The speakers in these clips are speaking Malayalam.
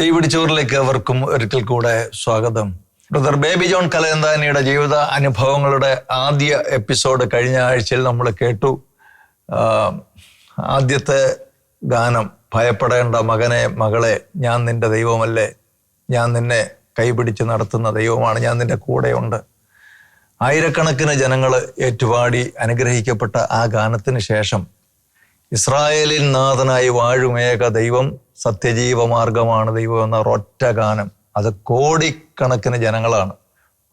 തീ പിടിച്ചോറിലേക്ക് അവർക്കും ഒരിക്കൽ കൂടെ സ്വാഗതം. ബ്രദർ ബേബി ജോൺ കലയന്താനിയുടെ ജീവിത അനുഭവങ്ങളുടെ ആദ്യ എപ്പിസോഡ് കഴിഞ്ഞ ആഴ്ചയിൽ നമ്മൾ കേട്ടു. ആദ്യത്തെ ഗാനം ഭയപ്പെടേണ്ട മകനെ മകളെ ഞാൻ നിന്റെ ദൈവമല്ലേ? ഞാൻ നിന്നെ കൈപിടിച്ച് നടത്തുന്ന ദൈവമാണ് ഞാൻ നിന്റെ കൂടെയുണ്ട്. ആയിരക്കണക്കിന് ജനങ്ങൾ ഏറ്റുപാടി അനുഗ്രഹിക്കപ്പെട്ട ആ ഗാനത്തിന് ശേഷം ഇസ്രായേലിൽ നാഥനായി വാഴുമേക ദൈവം സത്യജീവ മാർഗമാണ് ദൈവം എന്ന ഒരൊറ്റ ഗാനം. അത് കോടിക്കണക്കിന് ജനങ്ങളാണ്.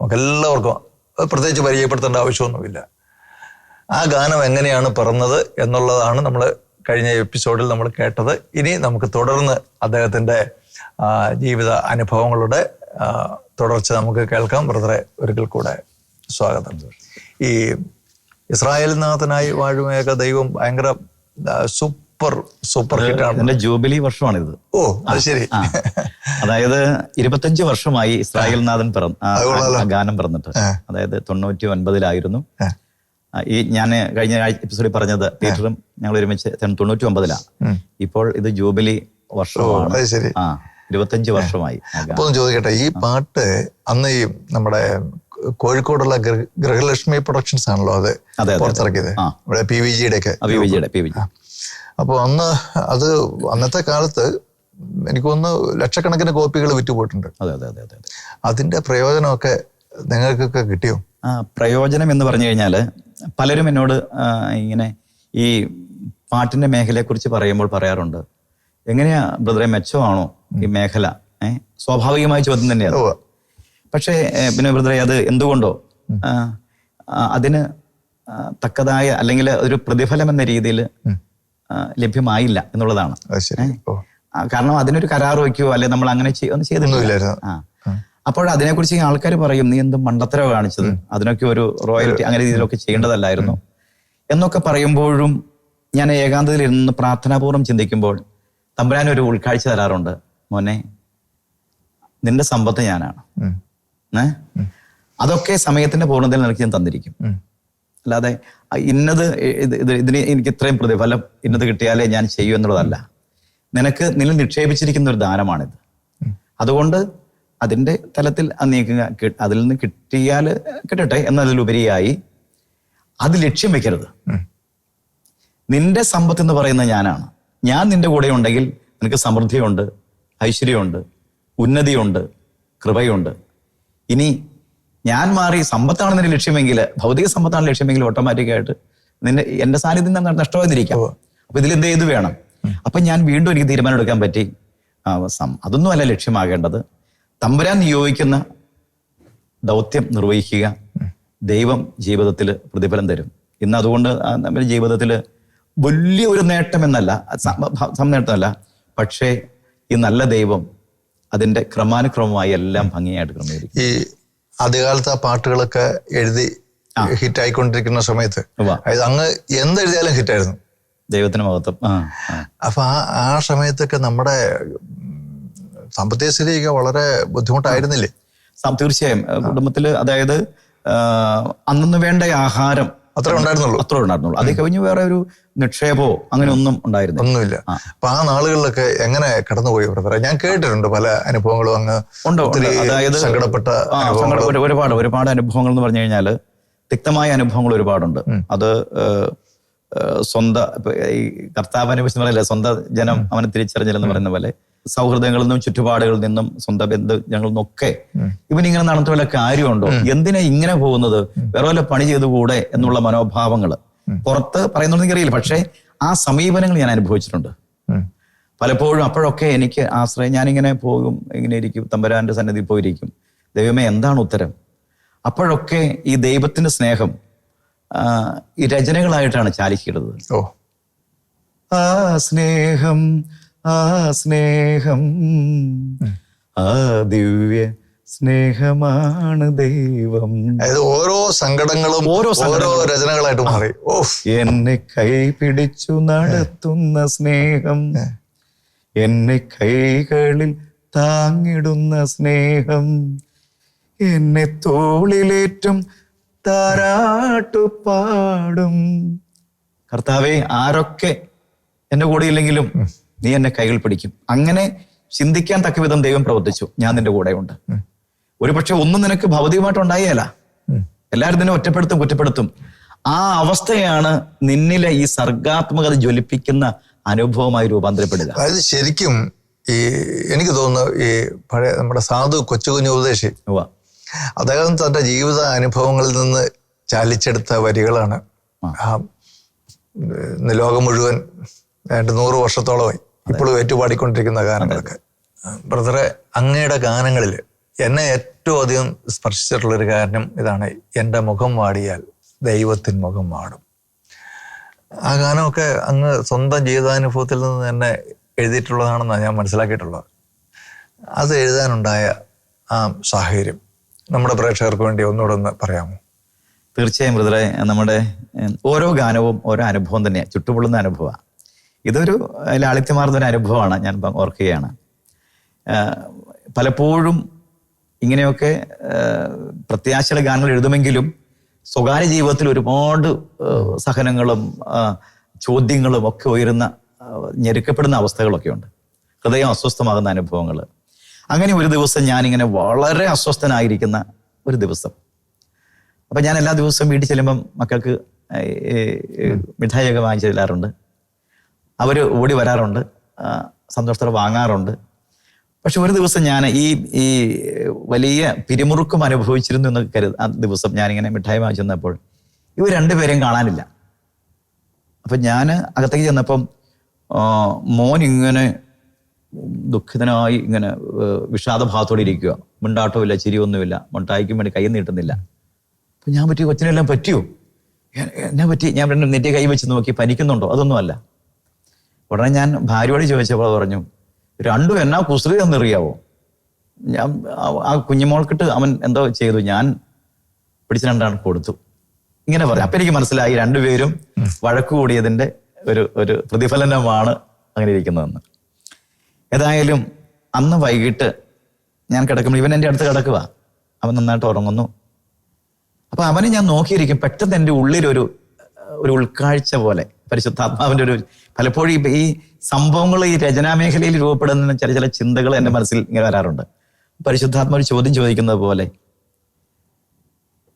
നമുക്കെല്ലാവർക്കും പ്രത്യേകിച്ച് പരിചയപ്പെടുത്തേണ്ട ആവശ്യമൊന്നുമില്ല. ആ ഗാനം എങ്ങനെയാണ് പിറന്നത് എന്നുള്ളതാണ് നമ്മൾ കഴിഞ്ഞ എപ്പിസോഡിൽ നമ്മൾ കേട്ടത്. ഇനി നമുക്ക് തുടർന്ന് അദ്ദേഹത്തിന്റെ ജീവിത അനുഭവങ്ങളുടെ തുടർച്ച നമുക്ക് കേൾക്കാം. ബ്രദറെ ഒരിക്കൽ കൂടെ സ്വാഗതം. ഈ ഇസ്രായേൽ നാഥനായി വാഴുമേക ദൈവം ഭയങ്കര ആ, സൂപ്പർ സൂപ്പർ ഹിറ്റാണ്. എന്റെ ജൂബിലി വർഷമാണിത്. ഓ അത് ശരി. അതായത് ഇരുപത്തഞ്ച് വർഷമായി ഇസ്രായേൽ നാഥൻ പിറന്ന് ഗാനം പിറന്നിട്ട്. അതായത് തൊണ്ണൂറ്റി ഒൻപതിലായിരുന്നു ഈ ഞാൻ കഴിഞ്ഞ എപ്പിസോഡിൽ പറഞ്ഞത് പീറ്ററും ഞങ്ങൾ ഒരുമിച്ച് തൊണ്ണൂറ്റി ഒമ്പതിലാണ് ഇപ്പോൾ ഇത് ജൂബിലി വർഷമാണ്. ആ ഇരുപത്തഞ്ച് വർഷമായി. അപ്പൊ ചോദിക്കട്ടെ ഈ പാട്ട് അന്ന് ഈ നമ്മുടെ കോഴിക്കോടുള്ള ഗൃഹലക്ഷ്മി പ്രൊഡക്ഷൻസ് ആണല്ലോ അത്. പുറത്തിറക്കിയത്. നമ്മുടെ പി വി ജിയുടെ ഒക്കെ പി വി ജിയുടെ പി വിജയ് അപ്പോൾ അന്ന് അത് അന്നത്തെ കാലത്ത് എനിക്കൊന്ന് ലക്ഷക്കണക്കിന് കോപ്പികൾ വിറ്റുപോയിട്ടുണ്ട്. അതെ അതെ അതെ അതെ അതെ. അതിന്റെ പ്രയോജനമൊക്കെ നിങ്ങൾക്കൊക്കെ കിട്ടിയോ? ആ പ്രയോജനം എന്ന് പറഞ്ഞു കഴിഞ്ഞാൽ പലരും എന്നോട് ഇങ്ങനെ ഈ പാട്ടിന്റെ മേഖലയെക്കുറിച്ച് പറയുമ്പോൾ പറയാറുണ്ട് എങ്ങനെയാ ബ്രദറെ മെച്ചമാണോ ഈ മേഖല? ഏ സ്വാഭാവികമായ ചോദ്യം തന്നെയാണ്. പക്ഷെ പിന്നെ ബ്രദറെ അത് എന്തുകൊണ്ടോ അതിന് തക്കതായ അല്ലെങ്കിൽ ഒരു പ്രതിഫലം എന്ന രീതിയിൽ ലഭ്യമായില്ല എന്നുള്ളതാണ്. കാരണം അതിനൊരു കരാർ വയ്ക്കുകയോ അല്ലെ നമ്മൾ അങ്ങനെ ഒന്നും ചെയ്തിട്ടില്ല. അപ്പോൾ അതിനെക്കുറിച്ച് ആൾക്കാർ പറയും നീ എന്തും മണ്ടത്തരവ് കാണിച്ചത്. അതിനൊക്കെ ഒരു റോയൽറ്റി അങ്ങനെ രീതിയിലൊക്കെ ചെയ്യേണ്ടതല്ലായിരുന്നു. എന്നൊക്കെ പറയുമ്പോഴും ഞാൻ ഏകാന്തതയിൽ ഇരുന്ന് പ്രാർത്ഥനാപൂർവം ചിന്തിക്കുമ്പോൾ തമ്പുരാൻ ഒരു ഉൾക്കാഴ്ച തരാറുണ്ട്. മോനെ നിന്റെ സമ്പത്ത് ഞാനാണ്. അതൊക്കെ സമയത്തിന്റെ പൂർണതയിൽ നിനക്ക് ഞാൻ തന്നിരിക്കും. അല്ലാതെ ഇന്നത് ഇത് ഇത് ഇതിന് എനിക്ക് ഇത്രയും പ്രതിഫലം ഇന്നത് കിട്ടിയാലേ ഞാൻ ചെയ്യൂ എന്നുള്ളതല്ല. നിനക്ക് നില നിക്ഷേപിച്ചിരിക്കുന്ന ഒരു ദാനമാണിത്. അതുകൊണ്ട് അതിന്റെ തലത്തിൽ നീക്കുക അതിൽ നിന്ന് കിട്ടിയാൽ കിട്ടട്ടെ എന്നതിലുപരിയായി അത് ലക്ഷ്യം വെക്കരുത്. നിന്റെ സമ്പത്ത് എന്ന് പറയുന്ന ഞാനാണ്. ഞാൻ നിന്റെ കൂടെ ഉണ്ടെങ്കിൽ നിനക്ക് സമൃദ്ധിയുണ്ട് ഐശ്വര്യമുണ്ട് ഉന്നതിയുണ്ട് കൃപയുണ്ട്. ഇനി ഞാൻ മാറി സമ്പത്താണ് നിന്റെ ലക്ഷ്യമെങ്കിൽ ഭൗതിക സമ്പത്താണ് ലക്ഷ്യമെങ്കിൽ ഓട്ടോമാറ്റിക്കായിട്ട് നിന്റെ എന്റെ സാന്നിധ്യം തന്നെ നഷ്ടമായിരിക്കാം. അപ്പൊ ഇതിൽ എന്ത് ചെയ്ത് വേണം? അപ്പൊ ഞാൻ വീണ്ടും എനിക്ക് തീരുമാനം എടുക്കാൻ പറ്റി. അതൊന്നും അല്ല ലക്ഷ്യമാകേണ്ടത്. തമ്പുരാൻ നിയോഗിക്കുന്ന ദൗത്യം നിർവഹിക്കുക. ദൈവം ജീവിതത്തിൽ പ്രതിഫലം തരും. ഇന്ന് അതുകൊണ്ട് നമ്മുടെ ജീവിതത്തിൽ വലിയ ഒരു നേട്ടം എന്നല്ല നേട്ടമല്ല. പക്ഷേ ഈ നല്ല ദൈവം അതിന്റെ ക്രമാനുക്രമമായി എല്ലാം ഭംഗിയായിട്ട് ക്രമീകരിക്കും. ഈ ആദ്യകാലത്ത് ആ പാട്ടുകളൊക്കെ എഴുതി ഹിറ്റ് ആയിക്കൊണ്ടിരിക്കുന്ന സമയത്ത്. അതായത് അങ്ങ് എന്തെഴുതിയാലും ഹിറ്റായിരുന്നു. ദൈവത്തിന് മഹത്വം. അപ്പൊ ആ ആ സമയത്തൊക്കെ നമ്മുടെ സാമ്പത്തിക സ്ഥിതിയൊക്കെ വളരെ ബുദ്ധിമുട്ടായിരുന്നില്ലേ? തീർച്ചയായും. കുടുംബത്തിൽ അതായത് അന്നു വേണ്ട ആഹാരം അത്ര ഉണ്ടായിരുന്നുള്ളൂ. അത്ര ഉണ്ടായിരുന്നുള്ളൂ. അത് വേറെ ഒരു നിക്ഷേപമോ അങ്ങനെ ഒന്നും ഉണ്ടായിരുന്നു ഒന്നുമില്ല. അപ്പൊ ആ നാളുകളിലൊക്കെ എങ്ങനെ കടന്നുപോയി ബ്രദറെ ഞാൻ കേട്ടിട്ടുണ്ട് പല അനുഭവങ്ങളും അങ്ങ് ഉണ്ട്. അതായത് സങ്കടപ്പെട്ട ഒരുപാട് ഒരുപാട് അനുഭവങ്ങൾ എന്ന് പറഞ്ഞു കഴിഞ്ഞാൽ തിക്തമായ അനുഭവങ്ങൾ ഒരുപാടുണ്ട്. അത് സ്വന്തം ഈ കർത്താവിനെ അനുഭവിച്ചെന്ന് പറയില്ല സ്വന്തം ജനം അവനെ തിരിച്ചറിഞ്ഞില്ലെന്ന് പറയുന്ന പോലെ സൗഹൃദങ്ങളിൽ നിന്നും ചുറ്റുപാടുകളിൽ നിന്നും സ്വന്തം ബന്ധുജനങ്ങളിൽ നിന്നൊക്കെ ഇവനിങ്ങനെ നടന്നിട്ട് വല്ല കാര്യമുണ്ടോ എന്തിനാ ഇങ്ങനെ പോകുന്നത്? വേറെ വല്ല പണി ചെയ്തുകൂടെ എന്നുള്ള മനോഭാവങ്ങൾ. പുറത്ത് പറയുന്നുണ്ടെങ്കിൽ അറിയില്ല പക്ഷേ ആ സമീപനങ്ങൾ ഞാൻ അനുഭവിച്ചിട്ടുണ്ട്. പലപ്പോഴും അപ്പോഴൊക്കെ എനിക്ക് ആശ്രയം ഞാനിങ്ങനെ പോകും ഇങ്ങനെ ഇരിക്കും തമ്പരാന്റെ സന്നിധിയിൽ പോയിരിക്കും. ദൈവമേ എന്താണ് ഉത്തരം? അപ്പോഴൊക്കെ ഈ ദൈവത്തിന്റെ സ്നേഹം ഈ രചനകളായിട്ടാണ് ചാലിക്കുന്നത് ഓ. ആ സ്നേഹം ആ സ്നേഹം ആ ദിവ്യ സ്നേഹമാണ് ദൈവം. അതായത് ഓരോ സങ്കടങ്ങളും ഓരോ ഓരോ രചനകളായിട്ട് മാറി. ഓ എന്നെ കൈ പിടിച്ചു നടത്തുന്ന സ്നേഹം എന്നെ കൈകളിൽ താങ്ങിടുന്ന സ്നേഹം എന്നെ തോളിലേറ്റും താരാട്ടു പാടും. കർത്താവെ ആരൊക്കെ എന്റെ കൂടെ ഇല്ലെങ്കിലും നീ എന്നെ കൈകൾ പിടിക്കും. അങ്ങനെ ചിന്തിക്കാൻ തക്ക വിധം ദൈവം പ്രവർത്തിച്ചു. ഞാൻ നിന്റെ കൂടെ ഉണ്ട് ഒരുപക്ഷെ ഒന്നും നിനക്ക് ഭൗതികമായിട്ട് ഉണ്ടായേല. എല്ലാവരും നിന്നെ ഒറ്റപ്പെടുത്തും കുറ്റപ്പെടുത്തും. ആ അവസ്ഥയാണ് നിന്നിലെ ഈ സർഗാത്മകത ജ്വലിപ്പിക്കുന്ന അനുഭവമായി രൂപാന്തരപ്പെടുക. അതായത് ശരിക്കും ഈ എനിക്ക് തോന്നുന്നു ഈ പഴയ നമ്മുടെ സാധു കൊച്ചു കുഞ്ഞു ഉപദേശി. അദ്ദേഹം തന്റെ ജീവിത അനുഭവങ്ങളിൽ നിന്ന് ചാലിച്ചെടുത്ത വരികളാണ്. ഇന്ന് ലോകം മുഴുവൻ രണ്ട് നൂറ് വർഷത്തോളമായി ഇപ്പോഴും ഏറ്റുപാടിക്കൊണ്ടിരിക്കുന്ന ഗാനങ്ങളൊക്കെ. ബ്രദറെ അങ്ങയുടെ ഗാനങ്ങളിൽ എന്നെ ഏറ്റവും അധികം സ്പർശിച്ചിട്ടുള്ള ഒരു കാരണം ഇതാണ് എന്റെ മുഖം വാടിയാൽ ദൈവത്തിൻ മുഖം വാടും ആ ഗാനമൊക്കെ അങ്ങ് സ്വന്തം ജീവിതാനുഭവത്തിൽ നിന്ന് തന്നെ എഴുതിയിട്ടുള്ളതാണെന്നാണ് ഞാൻ മനസ്സിലാക്കിയിട്ടുള്ളത്. അത് എഴുതാനുണ്ടായ ആ സാഹചര്യം. നമ്മുടെ പ്രേക്ഷകർക്ക് വേണ്ടി ഒന്നുകൂടെ ഒന്ന് പറയാമോ? തീർച്ചയായും മൃദുര നമ്മുടെ ഓരോ ഗാനവും ഓരോ അനുഭവം തന്നെയാണ് ചുട്ടുപൊള്ളുന്ന അനുഭവമാണ് ഇതൊരു ലാളിത്യമാർന്ന ഒരു അനുഭവമാണ് ഞാൻ ഓർക്കുകയാണ്. പലപ്പോഴും ഇങ്ങനെയൊക്കെ പ്രത്യാശയുടെ ഗാനങ്ങൾ എഴുതുമെങ്കിലും സ്വകാര്യ ജീവിതത്തിൽ ഒരുപാട് സഹനങ്ങളും ചോദ്യങ്ങളും ഒക്കെ ഉയരുന്ന ഞെരുക്കപ്പെടുന്ന അവസ്ഥകളൊക്കെ ഉണ്ട് ഹൃദയം അസ്വസ്ഥമാകുന്ന അനുഭവങ്ങൾ. അങ്ങനെ ഒരു ദിവസം ഞാനിങ്ങനെ വളരെ അസ്വസ്ഥനായിരിക്കുന്ന ഒരു ദിവസം. അപ്പം ഞാൻ എല്ലാ ദിവസവും വീട്ടിൽ ചെല്ലുമ്പം മക്കൾക്ക് മിഠായിയൊക്കെ വാങ്ങിച്ചു തരാറുണ്ട്. അവർ ഓടി വരാറുണ്ട്. സന്തോഷത്തോടെ വാങ്ങാറുണ്ട്. പക്ഷെ ഒരു ദിവസം ഞാൻ ഈ ഈ വലിയ പിരിമുറുക്കം അനുഭവിച്ചിരുന്നു എന്ന് കരുത് ആ ദിവസം ഞാനിങ്ങനെ മിഠായി വാങ്ങിച്ചു തന്നപ്പോൾ ഇവർ രണ്ടുപേരെയും കാണാനില്ല. അപ്പം ഞാൻ അകത്തേക്ക് ചെന്നപ്പം മോൻ ഇങ്ങനെ ദുഃഖിതനായി ഇങ്ങനെ വിഷാദഭാവത്തോടെ ഇരിക്കുക. ഇല്ല ചിരിയൊന്നുമില്ല. മുണ്ടായിക്കും വേണ്ടി കൈ നീട്ടുന്നില്ല. അപ്പൊ ഞാൻ പറ്റി കൊച്ചിനെല്ലാം പറ്റിയോ? ഞാൻ എന്നെ പറ്റി ഞാൻ രണ്ട് നെറ്റി കൈ വെച്ച് നോക്കി പനിക്കുന്നുണ്ടോ? അതൊന്നുമല്ല. ഉടനെ ഞാൻ ഭാര്യയോട് ചോദിച്ചപ്പോൾ പറഞ്ഞു രണ്ടും എന്നാ കുസൃതി എന്നറിയാവോ ഞാൻ ആ- കുഞ്ഞുമോൾക്കിട്ട് അവൻ എന്തോ ചെയ്തു. ഞാൻ പിടിച്ച രണ്ടാണ് കൊടുത്തു. ഇങ്ങനെ പറയാം. അപ്പൊ എനിക്ക് മനസ്സിലായി രണ്ടുപേരും വഴക്കു കൂടിയതിന്റെ ഒരു ഒരു പ്രതിഫലനമാണ് അങ്ങനെ ഇരിക്കുന്നതെന്ന്. ഏതായാലും അന്ന് വൈകിട്ട് ഞാൻ കിടക്കുമ്പോൾ ഇവൻ എന്റെ അടുത്ത് കിടക്കുക അവൻ നന്നായിട്ട് ഉറങ്ങുന്നു. അപ്പൊ അവനെ ഞാൻ നോക്കിയിരിക്കും. പെട്ടെന്ന് എന്റെ ഉള്ളിലൊരു ഒരു ഉൾക്കാഴ്ച പോലെ പരിശുദ്ധാത്മാവിന്റെ ഒരു പലപ്പോഴും ഈ- സംഭവങ്ങൾ ഈ രചനാ മേഖലയിൽ രൂപപ്പെടുന്ന ചില ചില ചിന്തകൾ എന്റെ മനസ്സിൽ ഇങ്ങനെ വരാറുണ്ട്. പരിശുദ്ധാത്മാവ് ചോദ്യം ചോദിക്കുന്നത് പോലെ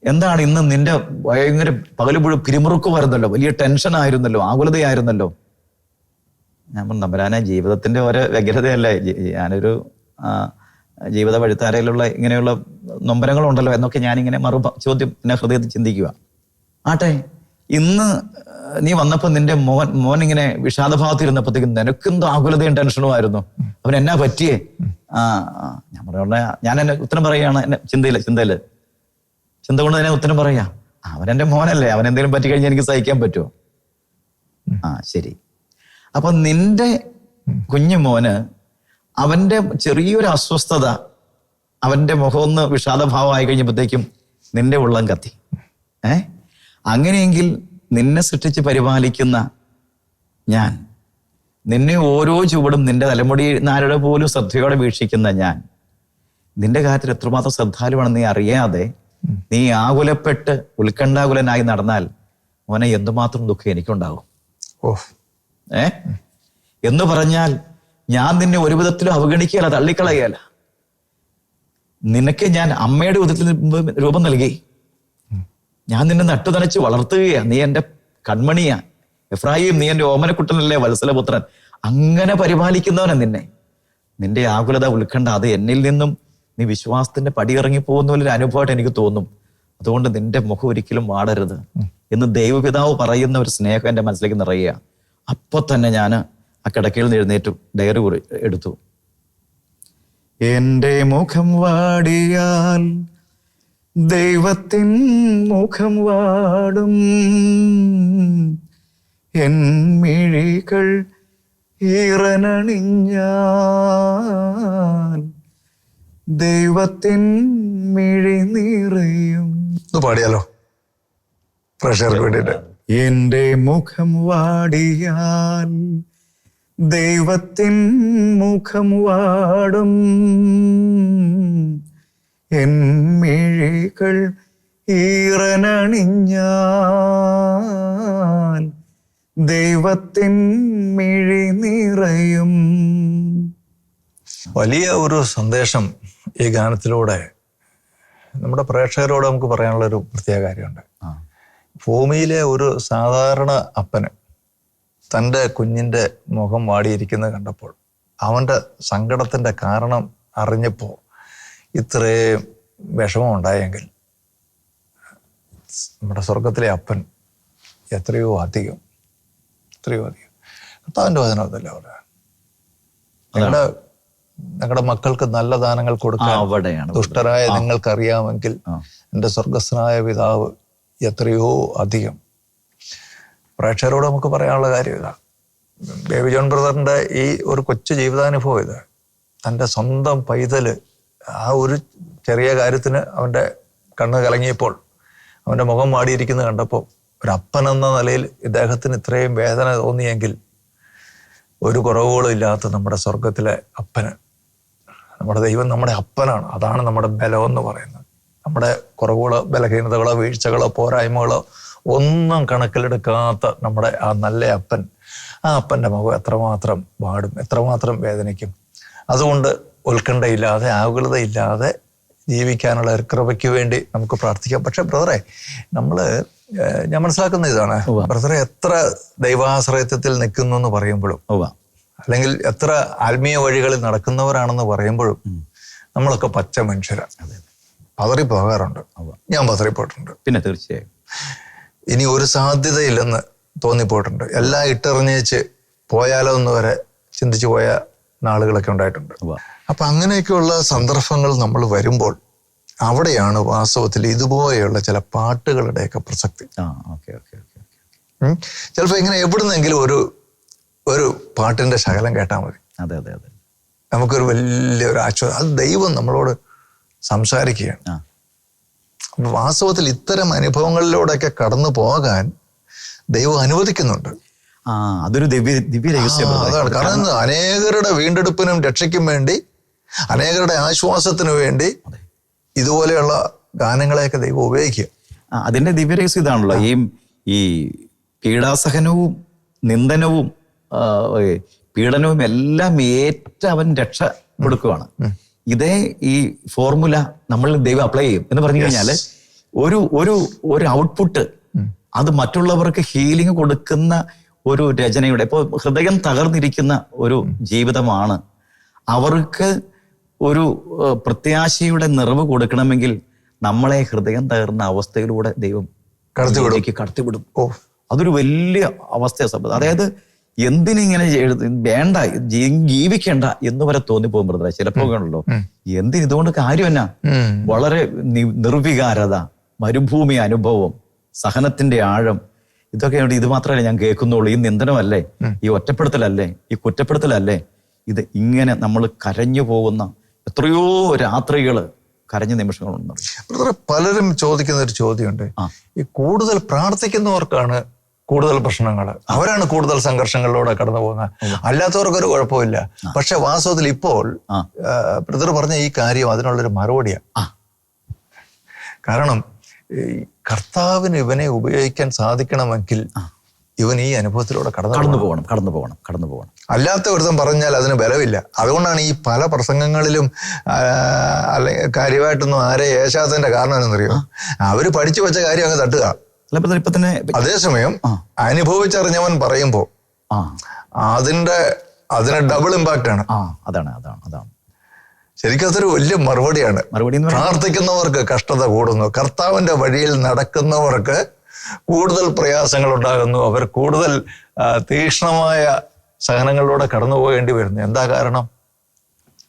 എന്താണ് ഇന്ന് നിന്റെ ഭയങ്കര പകലുപുഴ പിരിമുറുക്ക് വരുന്നല്ലോ? വലിയ ടെൻഷൻ ആയിരുന്നല്ലോ? ആകുലതയായിരുന്നല്ലോ? ഞാൻ പറഞ്ഞു ജീവിതത്തിന്റെ ഓരോ വ്യഗ്രതയല്ലേ? ഞാനൊരു ജീവിത വഴിത്താരയിലുള്ള ഇങ്ങനെയുള്ള നൊമ്പരങ്ങളുണ്ടല്ലോ എന്നൊക്കെ ഞാനിങ്ങനെ മറു ചോദ്യം എന്നെ ഹൃദയത്തിൽ ചിന്തിക്കുക. ആട്ടെ ഇന്ന് നീ വന്നപ്പോൾ നിന്റെ മോൻ മോൻ ഇങ്ങനെ വിഷാദഭാവത്തിരുന്നപ്പോഴത്തേക്കും നിനക്കെന്തോ ആകുലതയും ടെൻഷനും ആയിരുന്നു. അവൻ എന്നാ പറ്റിയേ? ആ ഞാൻ പറഞ്ഞ ഞാൻ എന്നെ ഉത്തരം പറയുകയാണ് എന്നെ ചിന്തയിൽ ചിന്തയിൽ. ചിന്ത കൊണ്ട് തന്നെ ഉത്തരം പറയാ. അവൻ എന്റെ മോനല്ലേ അവൻ എന്തെങ്കിലും പറ്റി കഴിഞ്ഞാൽ എനിക്ക് സഹിക്കാൻ പറ്റുമോ ആ ശരി. അപ്പൊ നിന്റെ കുഞ്ഞു മോന് അവന്റെ ചെറിയൊരു അസ്വസ്ഥത അവന്റെ മുഖം ഒന്ന് വിഷാദഭാവമായി കഴിഞ്ഞപ്പോഴത്തേക്കും നിന്റെ ഉള്ളം കത്തി. ഏ? അങ്ങനെയെങ്കിൽ നിന്നെ സൃഷ്ടിച്ച് പരിപാലിക്കുന്ന ഞാൻ നിന്നെ ഓരോ ചുവടും നിന്റെ തലമുടി നാരുടെ പോലും ശ്രദ്ധയോടെ വീക്ഷിക്കുന്ന ഞാൻ നിന്റെ കാര്യത്തിൽ എത്രമാത്രം ശ്രദ്ധാലുവാണെന്ന് നീ അറിയാതെ നീ ആകുലപ്പെട്ട് ഉത്കണ്ഠാകുലനായി നടന്നാൽ മോനെ എന്തുമാത്രം ദുഃഖം എനിക്കുണ്ടാകും? ഓ ഏ? എന്ന് പറഞ്ഞാൽ ഞാൻ നിന്നെ ഒരു വിധത്തിലും അവഗണിക്കുകയല്ല തള്ളിക്കളയല്ല നിനക്ക് ഞാൻ അമ്മയുടെ വിധത്തിൽ രൂപം നൽകി. ഞാൻ നിന്നെ നട്ടുതനച്ച് വളർത്തുകയാ നീ എന്റെ കൺമണിയാ. എഫ്രാഹിം നീ എന്റെ ഓമനക്കുട്ടനല്ലേ വത്സലപുത്രൻ. അങ്ങനെ പരിപാലിക്കുന്നവനെ നിന്നെ. നിന്റെ ആകുലത ഉത്കണ്ഠ അത് എന്നിൽ നിന്നും നീ വിശ്വാസത്തിന്റെ പടി പോകുന്ന പോലെ ഒരു അനുഭവമായിട്ട് എനിക്ക് തോന്നും. അതുകൊണ്ട് നിന്റെ മുഖം ഒരിക്കലും വാടരുത്. എന്ന് ദൈവപിതാവ് പറയുന്ന ഒരു സ്നേഹം എന്റെ മനസ്സിലേക്ക് നിറയുക അപ്പൊ തന്നെ ഞാൻ ആ കിടക്കയിൽ നിന്ന് എഴുന്നേറ്റു. ഡയറി കുറി എടുത്തു. എന്റെ മുഖം വാടിയാൽ ദൈവത്തിൻ മുഖം വാടും. എൻ മിഴികൾ ഈറനണിഞ്ഞാൽ ദൈവത്തിൻ മിഴി നിറയും പാടിയാലോ? പ്രഷർക്ക് വേണ്ടിയിട്ട്. എന്റെ മുഖം വാടിയാൽ ദൈവത്തിൻ മുഖം വാടും. എൻ മിഴികൾ ഈറനണിഞ്ഞാൽ ദൈവത്തിൻ മിഴി നിറയും. വലിയ ഒരു സന്ദേശം ഈ ഗാനത്തിലൂടെ നമ്മുടെ പ്രേക്ഷകരോട് നമുക്ക് പറയാനുള്ള ഒരു പ്രത്യേക കാര്യമുണ്ട്. ഭൂമിയിലെ ഒരു സാധാരണ അപ്പന് തന്റെ കുഞ്ഞിന്റെ മുഖം വാടിയിരിക്കുന്നത് കണ്ടപ്പോൾ അവന്റെ സങ്കടത്തിന്റെ കാരണം അറിഞ്ഞപ്പോൾ ഇത്രയും വിഷമം ഉണ്ടായെങ്കിൽ നമ്മുടെ സ്വർഗത്തിലെ അപ്പൻ എത്രയോ അധികം എത്രയോ അധികം. കർത്താവിന്റെ വചനം അതല്ല അവിടെ ഞങ്ങളുടെ ഞങ്ങളുടെ മക്കൾക്ക് നല്ല ദാനങ്ങൾ കൊടുക്കാൻ ദുഷ്ടരായ നിങ്ങൾക്കറിയാമെങ്കിൽ. എന്റെ സ്വർഗസ്നായ പിതാവ് എത്രയോ അധികം. പ്രേക്ഷകരോട് നമുക്ക് പറയാനുള്ള കാര്യം ഇതാ ബേബി ജോൺ ബ്രദറിന്റെ ഈ ഒരു കൊച്ചു ജീവിതാനുഭവം ഇത്. തന്റെ സ്വന്തം പൈതൽ ആ ഒരു ചെറിയ കാര്യത്തിന് അവന്റെ കണ്ണ് കലങ്ങിയപ്പോൾ അവന്റെ മുഖം മാടിയിരിക്കുന്നത് കണ്ടപ്പോൾ ഒരു അപ്പൻ എന്ന നിലയിൽ ഇദ്ദേഹത്തിന് ഇത്രയും വേദന തോന്നിയെങ്കിൽ ഒരു കുറവുകളും ഇല്ലാത്ത നമ്മുടെ സ്വർഗത്തിലെ അപ്പന്. നമ്മുടെ ദൈവം നമ്മുടെ അപ്പനാണ്. അതാണ് നമ്മുടെ ബലം എന്ന് പറയുന്നത്. നമ്മുടെ കുറവുകളോ ബലഹീനതകളോ വീഴ്ചകളോ പോരായ്മകളോ ഒന്നും കണക്കിലെടുക്കാത്ത നമ്മുടെ ആ നല്ല അപ്പൻ ആ അപ്പന്റെ മുഖം എത്രമാത്രം പാടും എത്രമാത്രം വേദനിക്കും. അതുകൊണ്ട് ഉത്കണ്ഠയില്ലാതെ ആകുലതയില്ലാതെ ജീവിക്കാനുള്ള ഒരു കൃപയ്ക്ക് വേണ്ടി നമുക്ക് പ്രാർത്ഥിക്കാം. പക്ഷെ ബ്രദറെ നമ്മൾ ഞാൻ മനസ്സിലാക്കുന്ന ഇതാണ്. ബ്രദറെ എത്ര ദൈവാശ്രയത്വത്തിൽ നിൽക്കുന്നു എന്ന് പറയുമ്പോഴും അല്ലെങ്കിൽ എത്ര ആത്മീയ വഴികളിൽ നടക്കുന്നവരാണെന്ന് പറയുമ്പോഴും നമ്മളൊക്കെ പച്ച മനുഷ്യരാണ് പതറിപ്പോകാറുണ്ട് ഞാൻ പതറിപ്പോയിട്ടുണ്ട് പിന്നെ തീർച്ചയായും. ഇനി ഒരു സാധ്യതയില്ലെന്ന് തോന്നിപ്പോയിട്ടുണ്ട്. എല്ലാം ഇട്ടെറിഞ്ഞേച്ച് പോയാലോ എന്ന് വരെ ചിന്തിച്ചു പോയ നാളുകളൊക്കെ ഉണ്ടായിട്ടുണ്ട്. അപ്പൊ അങ്ങനെയൊക്കെയുള്ള സന്ദർഭങ്ങൾ നമ്മൾ വരുമ്പോൾ അവിടെയാണ് വാസ്തവത്തിൽ ഇതുപോലെയുള്ള ചില പാട്ടുകളുടെയൊക്കെ പ്രസക്തി. ആ ഓക്കെ ഓക്കെ ഓക്കെ ഓക്കെ. ഉം. ചിലപ്പോ ഇങ്ങനെ എവിടുന്നെങ്കിലും ഒരു ഒരു പാട്ടിന്റെ ശകലം കേട്ടാൽ മതി. അതെ അതെ അതെ. നമുക്കൊരു വലിയൊരു ആശ്വാസം അത് ദൈവം നമ്മളോട് സംസാരിക്കുകയാണ് വാസ്തവത്തിൽ ഇത്തരം അനുഭവങ്ങളിലൂടെയൊക്കെ കടന്നു പോകാൻ ദൈവം അനുവദിക്കുന്നുണ്ട്. ആ അതൊരു ദിവ്യ ദിവ്യ അതാണ് കാരണം? അനേകരുടെ വീണ്ടെടുപ്പിനും രക്ഷയ്ക്കും വേണ്ടി അനേകരുടെ ആശ്വാസത്തിനു വേണ്ടി ഇതുപോലെയുള്ള ഗാനങ്ങളെയൊക്കെ ദൈവം ഉപയോഗിക്കുക. അതിന്റെ ദിവ്യരഹസ്യം ഇതാണല്ലോ. ഈ ഈ പീഡാസഹനവും നിന്ദനവും പീഡനവും എല്ലാം ഏറ്റ അവൻ രക്ഷ കൊടുക്കുവാണ്. ഇതേ ഈ ഫോർമുല നമ്മൾ ദൈവം അപ്ലൈ ചെയ്യും എന്ന് പറഞ്ഞു കഴിഞ്ഞാൽ ഒരു ഒരു ഒരു ഔട്ട്പുട്ട് അത് മറ്റുള്ളവർക്ക് ഹീലിംഗ് കൊടുക്കുന്ന ഒരു രചനയുടെ ഇപ്പോൾ ഹൃദയം തകർന്നിരിക്കുന്ന ഒരു ജീവിതമാണ്. അവർക്ക് ഒരു പ്രത്യാശയുടെ നിറവ് കൊടുക്കണമെങ്കിൽ നമ്മളെ ഹൃദയം തകർന്ന അവസ്ഥയിലൂടെ ദൈവം കടത്തിവിടും. കടത്തിവിടും. ഓ. അതൊരു വലിയ അവസ്ഥയാണ് അതായത് എന്തിനിങ്ങനെ വേണ്ട ജീവിക്കേണ്ട എന്ന് വരെ തോന്നിപ്പോകും ബ്രദറെ. ചിലപ്പോ ഉണ്ടല്ലോ എന്തിന് ഇതുകൊണ്ട് കാര്യം എന്നാ? വളരെ നിർവികാരത മരുഭൂമി അനുഭവം സഹനത്തിന്റെ ആഴം ഇതൊക്കെ ഇത് മാത്രമല്ല ഞാൻ കേൾക്കുന്നുള്ളൂ. ഈ നിന്ദനമല്ലേ? ഈ ഒറ്റപ്പെടുത്തലല്ലേ? ഈ കുറ്റപ്പെടുത്തലല്ലേ? ഇത് ഇങ്ങനെ നമ്മൾ കരഞ്ഞു പോകുന്ന എത്രയോ രാത്രികൾ കരഞ്ഞ നിമിഷങ്ങളുണ്ട്. പലരും ചോദിക്കുന്ന ഒരു ചോദ്യമുണ്ട്. ഈ കൂടുതൽ പ്രാർത്ഥിക്കുന്നവർക്കാണ് കൂടുതൽ പ്രശ്നങ്ങൾ. അവരാണ് കൂടുതൽ സംഘർഷങ്ങളിലൂടെ കടന്നു പോകുന്നത്. അല്ലാത്തവർക്കൊരു കുഴപ്പമില്ല. പക്ഷെ വാസ്തവത്തിൽ ഇപ്പോൾ. ബ്രദർ പറഞ്ഞ ഈ കാര്യം അതിനുള്ളൊരു മറുപടിയാണ്. കാരണം കർത്താവിന് ഇവനെ ഉപയോഗിക്കാൻ സാധിക്കണമെങ്കിൽ ഇവൻ ഈ അനുഭവത്തിലൂടെ കടന്നു കടന്നു പോകണം. കടന്നു പോകണം കടന്നു പോകണം. അല്ലാത്ത ഒരുത്തം പറഞ്ഞാൽ അതിന് ബലമില്ല. അതുകൊണ്ടാണ് ഈ പല പ്രസംഗങ്ങളിലും അല്ലെങ്കിൽ അല്ലെ കാര്യമായിട്ടൊന്നും ആരെ ഏശാത്തതിന്റെ കാരണം എന്നറിയോ അവർ പഠിച്ചു വെച്ച കാര്യം അങ്ങ് തട്ടുക. അല്ല ഇപ്പൊ തന്നെ അതേസമയം അനുഭവിച്ചറിഞ്ഞവൻ പറയുമ്പോ അതിന്റെ അതിന് ഡബിൾ ഇമ്പാക്റ്റ് ആണ്. അതാണ് അതാണ് അതാണ്. ശരിക്കും അതൊരു വലിയ മറുപടിയാണ്. മറുപടി പ്രാർത്ഥിക്കുന്നവർക്ക് കഷ്ടത കൂടുന്നു. കർത്താവിന്റെ വഴിയിൽ നടക്കുന്നവർക്ക് കൂടുതൽ പ്രയാസങ്ങൾ ഉണ്ടാകുന്നു. അവർ കൂടുതൽ തീക്ഷ്ണമായ സഹനങ്ങളിലൂടെ കടന്നു പോകേണ്ടി വരുന്നു. എന്താ കാരണം?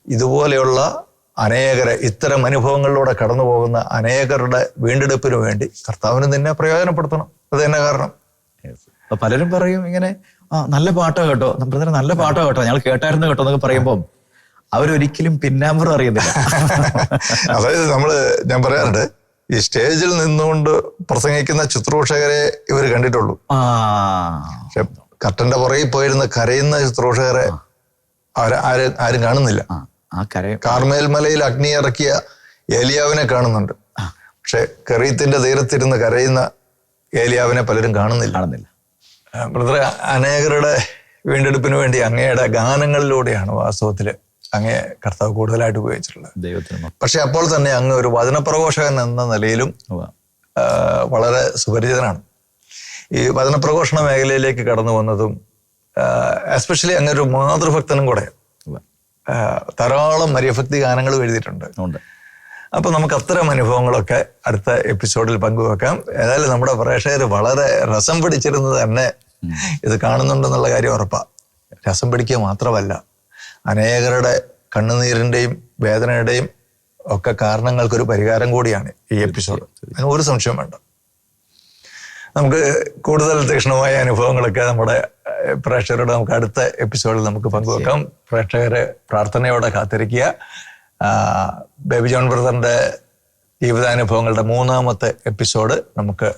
ഇതുപോലെയുള്ള അനേകരെ ഇത്തരം അനുഭവങ്ങളിലൂടെ കടന്നു പോകുന്ന അനേകരുടെ വീണ്ടെടുപ്പിന് വേണ്ടി കർത്താവിന് നിന്നെ പ്രയോജനപ്പെടുത്തണം. അത് തന്നെ കാരണം. പലരും പറയും ഇങ്ങനെ ആ നല്ല പാട്ടോ കേട്ടോ. ബ്രദർ നല്ല പാട്ടോ കേട്ടോ. ഞങ്ങൾ കേട്ടായിരുന്നു കേട്ടോ എന്നൊക്കെ പറയുമ്പോൾ അവരൊരിക്കലും പിന്നാമ്പുറം അറിയുന്നില്ല. അതായത് നമ്മൾ ഞാൻ പറയാറുണ്ട് ഈ സ്റ്റേജിൽ നിന്നുകൊണ്ട് പ്രസംഗിക്കുന്ന ശുശ്രൂഷകരെ ഇവർ കണ്ടിട്ടുള്ളൂ. കർട്ടന്റെ പുറകിൽ പോയിരുന്ന കരയുന്ന ശുശ്രൂഷകരെ അവരെ ആരും ആരും കാണുന്നില്ല. ആ, കര കാർമേൽ മലയിൽ അഗ്നി ഇറക്കിയ ഏലിയാവിനെ കാണുന്നുണ്ട്. പക്ഷെ കെറീത്തിന്റെ തീരത്തിരുന്ന് കരയുന്ന ഏലിയാവിനെ പലരും കാണുന്നില്ല. കാണുന്നില്ല. ബ്രദറെ അനേകരുടെ വീണ്ടെടുപ്പിന് വേണ്ടി അങ്ങയുടെ ഗാനങ്ങളിലൂടെയാണ് വാസ്തവത്തിൽ അങ്ങേ കർത്താവ് കൂടുതലായിട്ട് ഉപയോഗിച്ചിട്ടുള്ളത്. ദൈവത്തിന് പക്ഷെ അപ്പോൾ തന്നെ അങ്ങ് ഒരു വചനപ്രഘോഷകൻ എന്ന നിലയിലും വളരെ സുപരിചിതനാണ്. ഈ വചനപ്രഘോഷണ മേഖലയിലേക്ക് കടന്നു വന്നതും എസ്പെഷ്യലി അങ്ങൊരു മാതൃഭക്തനും കൂടെ ധാരാളം മര്യഭക്തി ഗാനങ്ങൾ എഴുതിയിട്ടുണ്ട്. അപ്പോൾ അപ്പൊ നമുക്ക് അത്തരം അനുഭവങ്ങളൊക്കെ അടുത്ത എപ്പിസോഡിൽ പങ്കുവെക്കാം. ഏതായാലും നമ്മുടെ പ്രേക്ഷകർ വളരെ രസം പിടിച്ചിരുന്നത് തന്നെ ഇത് കാണുന്നുണ്ടെന്നുള്ള കാര്യം ഉറപ്പാ. രസം പിടിക്കുക മാത്രമല്ല അനേകരുടെ കണ്ണുനീരിന്റെയും വേദനയുടെയും ഒക്കെ കാരണങ്ങൾക്കൊരു പരിഹാരം കൂടിയാണ് ഈ എപ്പിസോഡ്. അതിന് ഒരു സംശയം വേണ്ട. നമുക്ക് കൂടുതൽ തീക്ഷ്ണമായ അനുഭവങ്ങളൊക്കെ നമ്മുടെ പ്രേക്ഷകരോട് നമുക്ക് അടുത്ത എപ്പിസോഡിൽ നമുക്ക് പങ്കുവെക്കാം. പ്രേക്ഷകരെ പ്രാർത്ഥനയോടെ കാത്തിരിക്കുക. ബേബി ജോൺ ബ്രദറിന്റെ ജീവിതാനുഭവങ്ങളുടെ മൂന്നാമത്തെ എപ്പിസോഡ് നമുക്ക്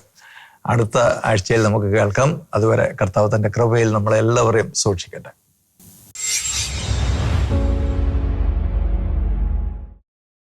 അടുത്ത ആഴ്ചയിൽ നമുക്ക് കേൾക്കാം. അതുവരെ കർത്താവ് തന്റെ കൃപയിൽ നമ്മളെല്ലാവരെയും സൂക്ഷിക്കട്ടെ.